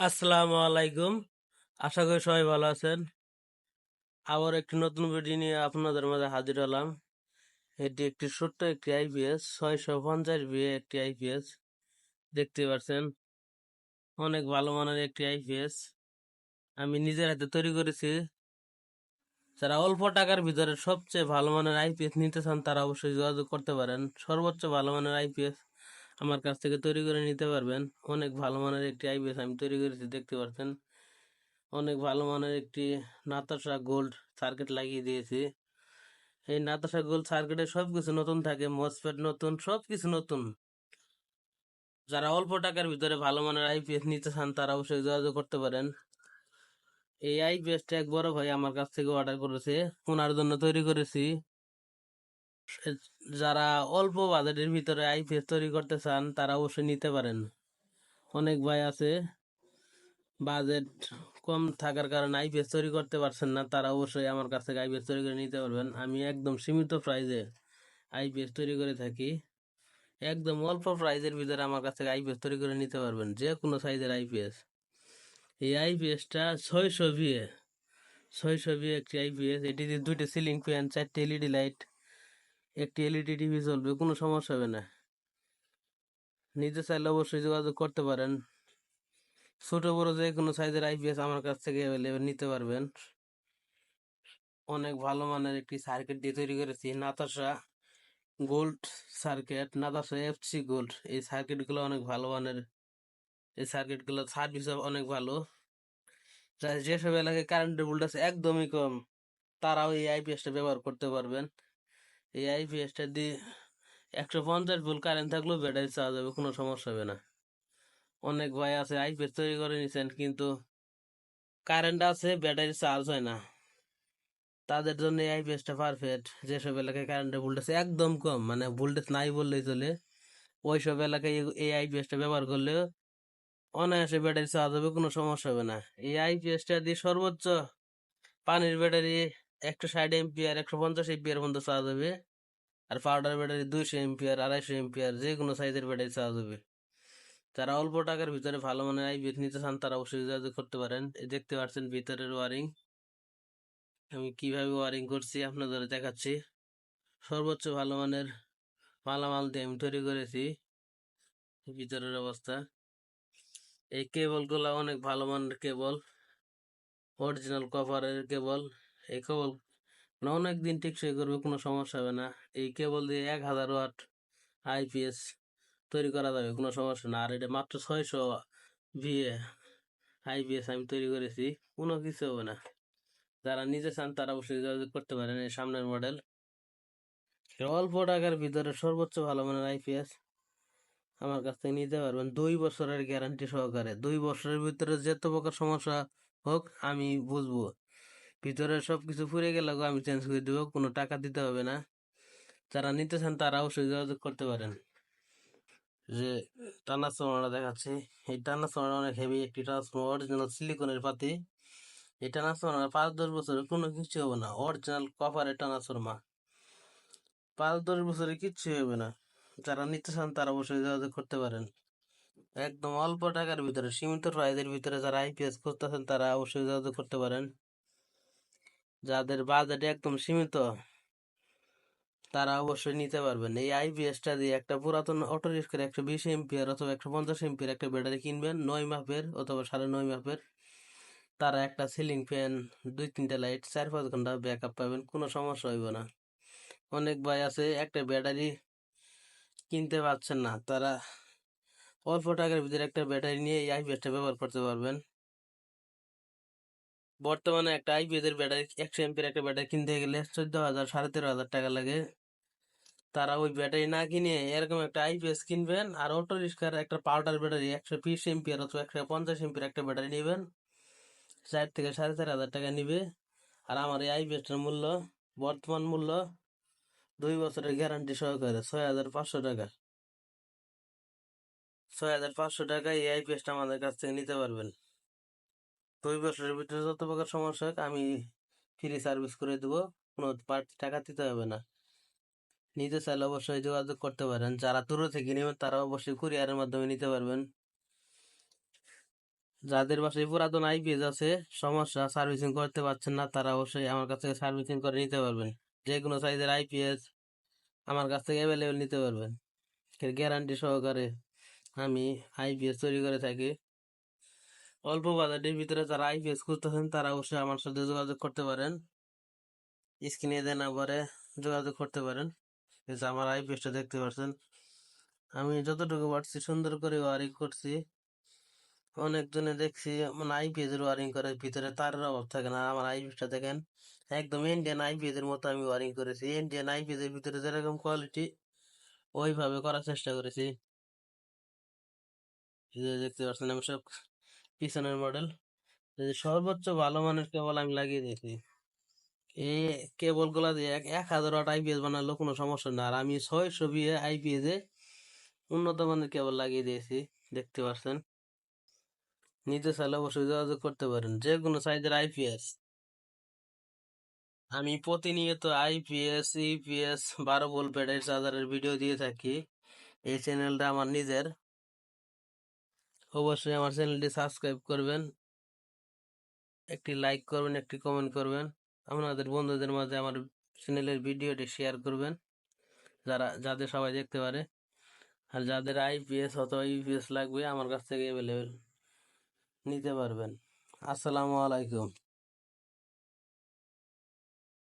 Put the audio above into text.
আসসালামু আলাইকুম। আশা করি সবাই ভালো আছেন। আবার একটি নতুন ভিডিও নিয়ে আপনাদের মাঝে হাজির হলাম। এটি একটি ছোট্ট একটি আইপিএস ছয়শো পঞ্চাশ বিয়ে একটি আইপিএস দেখতে পাচ্ছেন, অনেক ভালো মানের একটি আইপিএস আমি নিজের হাতে তৈরি করেছি। যারা অল্প টাকার ভিতরে সবচেয়ে ভালো মানের আইপিএস নিতে চান, তারা অবশ্যই যোগাযোগ করতে পারেন। সর্বোচ্চ ভালো মানের আইপিএস আমার কাছ থেকে তৈরি করে নিতে পারবেন। অনেক ভালো মানের একটি আইপিএস আমি তৈরি করেছি, দেখতে পাচ্ছেন অনেক ভালো মানের একটি নাতাশা গোল্ড সার্কিট লাগিয়ে দিয়েছি। এই নাতাশা গোল্ড সার্কিটে সব কিছু নতুন থাকে মসফেট নতুন সব কিছু নতুন। যারা অল্প টাকার ভিতরে ভালো মানের আইপিএস নিতে চান, তারা অবশ্যই যোগাযোগ করতে পারেন। এই আইপিএসটা এক বড় ভাই আমার কাছ থেকে অর্ডার করেছে। ওনার জন্য তৈরি করেছি। যারা অল্প বাজেটের ভিতরে আইপিএস তৈরি করতে চান, তারা অবশ্যই নিতে পারেন। অনেক ভাই আছে, বাজেট কম থাকার কারণে আইপিএস তৈরি করতে পারছেন না, তারা অবশ্যই আমার কাছ থেকে আইপিএস তৈরি করে নিতে পারবেন। আমি একদম সীমিত প্রাইজে আইপিএস তৈরি করে থাকি। একদম অল্প প্রাইজের ভিতরে আমার কাছ থেকে আইপিএস তৈরি করে নিতে পারবেন, যে কোনো সাইজের আইপিএস এই আইপিএসটা ছয়শো বিয়ে ছয়শো বিয়ে একটি আইপিএস এটিতে দুইটি সিলিং ফ্যান, চারটি এলইডি লাইট একটি এলইডি টিভি চলবে কোনো সমস্যা হবে না। নিজে চাইলে অবশ্যই যোগাযোগ করতে পারেন। ছোট, বড় যে কোনো সাইজের আইপিএস আমার কাছ থেকে অ্যাভেলেবেল নিতে পারবেন। অনেক ভালো মানের একটি সার্কিট দিয়ে তৈরি করেছি Natasha gold circuit Natasha FC gold এই সার্কিটগুলো অনেক ভালো মানের, এই সার্কিটগুলো সার্ভিস অনেক ভালো। যেসব এলাকায় কারেন্টের ভোল্টেজ একদমই কম, তারাও এই আইপিএসটা ব্যবহার করতে পারবেন। এই আইপিএসটা দিয়ে একশো পঞ্চাশ ভোল্ট কারেন্ট থাকলেও ব্যাটারি চার্জ হবে, কোনো সমস্যা হবে না। অনেক ভাই আছে আইপিএস তৈরি করে নিছেন, কিন্তু কারেন্ট আছে ব্যাটারি চার্জ হয় না। তাদের জন্য এই আইপিএসটা পারফেক্ট যেসব এলাকায় কারেন্টের ভোল্টেজ একদম কম মানে ভোল্টেজ নাই বললেই চলে, ওইসব এলাকায় এই- আইপিএসটা ব্যবহার করলে অনায়াসে ব্যাটারি চার্জ হবে, কোনো সমস্যা হবে না। এই আইপিএসটা দিয়ে সর্বোচ্চ পানির ব্যাটারি একশো ষাট এমপিয়ার একশো পঞ্চাশ এমপিয়ার পর্যন্ত চার্জ হবে। আর পাউডার ব্যাটারি দুইশো এমপিয়ার, আড়াইশো এমপিয়ার যে কোনো সাইজের ব্যাটারি চার্জ হবে। যারা অল্প টাকার ভিতরে ভালো মানের আইপিএস নিতে চান, তারা অবশ্যই যোগাযোগ করতে পারেন। এই দেখতে পাচ্ছেন ভিতরের ওয়ারিং আমি কীভাবে ওয়ারিং করছি আপনাদের দেখাচ্ছি। সর্বোচ্চ ভালো মানের মালামাল দিয়ে আমি তৈরি করেছি। ভিতরের অবস্থা। এই কেবলগুলো অনেক ভালো মানের কেবল। অরিজিনাল কভারের কেবল। এই কেবল অনেক দিন টেকসই করবে, কোনো সমস্যা হবে না। এই কেবল দিয়ে এক হাজার ওয়াট আইপিএস তৈরি করা যাবে, কোনো সমস্যা না। আর এটা মাত্র ছয়শো ভিএ আইপিএস আমি তৈরি করেছি, কোনো কিছু হবে না। যারা নিজে চান তারা অবশ্যই যোগাযোগ করতে পারেন এই সামনের মডেল। অল্প টাকার ভিতরে সর্বোচ্চ ভালো মানের আইপিএস আমার কাছ থেকে নিতে পারবেন। দুই বছরের গ্যারান্টি সহকারে, দুই বছরের ভিতরে যত প্রকার সমস্যা হোক, আমি বুঝব। ভিতরে সব কিছু ফুরে গেলে আমি চেঞ্জ করে দেবো, কোনো টাকা দিতে হবে না। যারা নিতে চান তারা অবশ্যই যোগাযোগ করতে পারেন। যে ট্রান্সফর্মারটা দেখাচ্ছি, এই ট্রান্সফর্মার অনেক হেভি একটি ট্রান্সফর্মার অরিজিনাল সিলিকনের পাতি। এই ট্রান্সফর্মার পাঁচ দশ বছরে কোনো কিছু হবে না অরিজিনাল কপারের ট্রান্সফর্মার পাঁচ দশ বছরে কিচ্ছু হবে না। যারা নিতে চান তারা অবশ্যই যোগাযোগ করতে পারেন। একদম অল্প টাকার ভিতরে, সীমিত প্রাইজের ভিতরে যারা আইপিএস করতেছেন তারা অবশ্যই যোগাযোগ করতে পারেন। যাদের বাজেট একদম সীমিত, তারা অবশ্যই নিতে পারবেন। এই আইপিএসটা দিয়ে একটা পুরাতন অটো রিক্সার একশো বিশ এমপিয়ার অথবা একশো পঞ্চাশ এমপিয়ার একটা ব্যাটারি কিনবেন, নয় মাপের অথবা সাড়ে নয় মাপের। তারা একটা সিলিং ফ্যান দুই তিনটা লাইট চার পাঁচ ঘণ্টা ব্যাক আপ পাবেন, কোনো সমস্যা হইব না। অনেক ভাই আছে, একটা ব্যাটারি কিনতে পারছেন না, তারা অল্প টাকার ভিতরে একটা ব্যাটারি নিয়ে এই আইপিএসটা ব্যবহার করতে পারবেন। বর্তমানে একটা আইপিএস এর ব্যাটারি, একশো এমপির একটা ব্যাটারি কিনতে গেলে চোদ্দ হাজার, সাড়ে তেরো হাজার টাকা লাগে। তারা ওই ব্যাটারি না কিনে এরকম একটা আইপিএস কিনবেন আর অটো রিক্সার একটা পাউডার ব্যাটারি একশো বিশ এমপিয়ার অথবা একশো পঞ্চাশ এমপির একটা ব্যাটারি নেবেন। চার থেকে সাড়ে চার হাজার টাকা নিবে। আর আমার এই আইপিএসটার মূল্য, বর্তমান মূল্য দুই বছরের গ্যারান্টি সহকারে ছয় হাজার পাঁচশো টাকা। ছয় হাজার পাঁচশো টাকা এই আইপিএসটা আমাদের কাছ থেকে নিতে পারবেন। দুই বছরের ভিতরে যত প্রকার সমস্যা হোক, আমি ফ্রি সার্ভিস করে দেবো। কোনো বাড়তি টাকা দিতে হবে না। নিতে চাইলে অবশ্যই যোগাযোগ করতে পারেন। যারা দূরে থেকে নেবেন, তারা অবশ্যই কুরিয়ারের মাধ্যমে নিতে পারবেন। যাদের বাসায় পুরাতন আইপিএস আছে, সমস্যা সার্ভিসিং করতে পারছেন না, তারা অবশ্যই আমার কাছ থেকে সার্ভিসিং করে নিতে পারবেন। যে কোনো সাইজের আইপিএস আমার কাছ থেকে অ্যাভেলেবেল নিতে পারবেন। গ্যারান্টি সহকারে আমি আইপিএস তৈরি করে থাকি। অল্প বাজেটের ভিতরে যারা আইপিএস খুঁজতেছেন, তারা অবশ্যই আমার সাথে যোগাযোগ করতে পারেন। স্ক্রিনে দেওয়া নাম্বারে যোগাযোগ করতে পারেন আমার আইপিএসটা দেখতে পাচ্ছেন। আমি যতটুকু পারছি সুন্দর করে ওয়ারিং করছি। অনেকজনে দেখছি মানে আইপিএস এর ওয়ারিং করে ভিতরে তারের অভাব থাকে না। আমার আইপিএসটা দেখেন, একদম ইন্ডিয়ান আইপিএস এর মতো আমি ওয়ারিং করেছি। ইন্ডিয়ান আইপিএস এর ভিতরে যেরকম কোয়ালিটি ওইভাবে করার চেষ্টা করেছি। দেখতে পাচ্ছেন আমি সব পিছনের মডেল সর্বোচ্চ ভালো মানের কেবল আমি লাগিয়ে দিয়েছি এই কেবলগুলা দিয়ে এক হাজার ওয়াট আইপিএস বানালো কোনো সমস্যা না আর আমি ছয়শো বিয়ে আইপিএস এ উন্নত মানের কেবল লাগিয়ে দিয়েছি, দেখতে পাচ্ছেন নিতে চাইলে অবশ্যই যোগাযোগ করতে পারেন যে কোনো সাইজের আইপিএস আমি প্রতিনিয়ত আইপিএস ইপিএস বারো ভোল্ট ব্যাটারি চার্জারের ভিডিও দিয়ে থাকি। এই চ্যানেলটা আমার নিজের। অবশ্যই আমার চ্যানেলটি সাবস্ক্রাইব করবেন, একটি লাইক করবেন, একটি কমেন্ট করবেন। আপনাদের বন্ধুদের মাঝে আমার চ্যানেলের ভিডিওটি শেয়ার করবেন, যারা, যাদের সবাই দেখতে পারে। আর যাদের আইপিএস অথবা ইউপিএস লাগবে, আমার কাছ থেকে অ্যাভেলেবেল নিতে পারবেন। আসসালামু আলাইকুম।